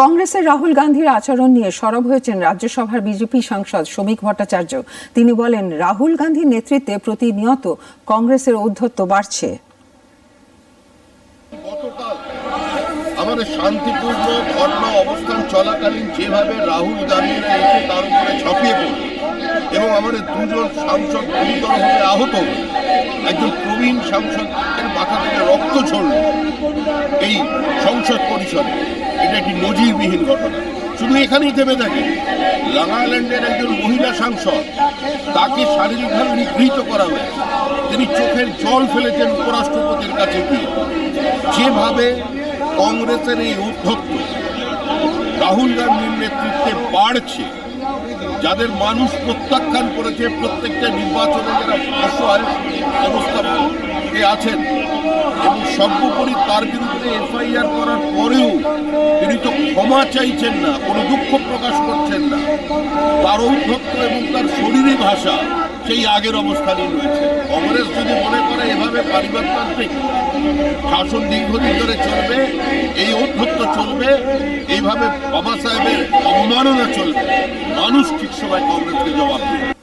কংগ্রেসের রাহুল গান্ধীর আচরণ নিয়ে সরব হয়েছেন রাজ্যসভার বিজেপি সাংসদ শ্রমিক ভট্টাচার্য। তিনি বলেন, রাহুল গান্ধীর নেতৃত্বে প্রতিনিয়ত কংগ্রেসের ঔদ্ধত্য বাড়ছে। আমাদের শান্তিপূর্ণ ধর্ণা অবস্থান চলাকালীন যেভাবে রাহুল গান্ধীরা এসে তার উপরে পড়ল এবং আমাদের দুজন সাংসদ গুরুতরভাবে আহত একজন প্রবীণ সাংসদের মাথা থেকে রক্ত ঝরল এই সংসদ পরিষদে। এটা একটি নজিরবিহীন ঘটনা? শুধু এখানেই থেমে থাকে। নাগাল্যান্ডের একজন মহিলা সাংসদ, তাকে শারীরিকভাবে নিগৃহীত করা হয়েছে। তিনি চোখের জল ফেলেছেন উপরাষ্ট্রপতির কাছে গিয়ে। যেভাবে কংগ্রেসের এই উদ্ধত্ত, রাহুল গান্ধীর নেতৃত্বে বাড়ছে, যাদের মানুষ প্রত্যাখ্যান করেছে প্রত্যেকটা নির্বাচনে যারা অবস্থায় আছেন, এবং সর্বোপরি তার বিরুদ্ধে এফআইআর করার পরেও তিনি তো ক্ষমা চাইছেন না, কোনো দুঃখ প্রকাশ করছেন না। তার ঔদ্ধত্য এবং তার শরীরী ভাষা সেই আগের অবস্থানই রয়েছে। কংগ্রেস যদি মনে করে এভাবে পারিবারতান্ত্রিক শাসন দীর্ঘদিন ধরে চলবে, এই ঔদ্ধত্য চলবে, এইভাবে বাবা সাহেবের অবমাননা চলবে, মানুষ ঠিক সময় কংগ্রেসকে জবাব দেবে।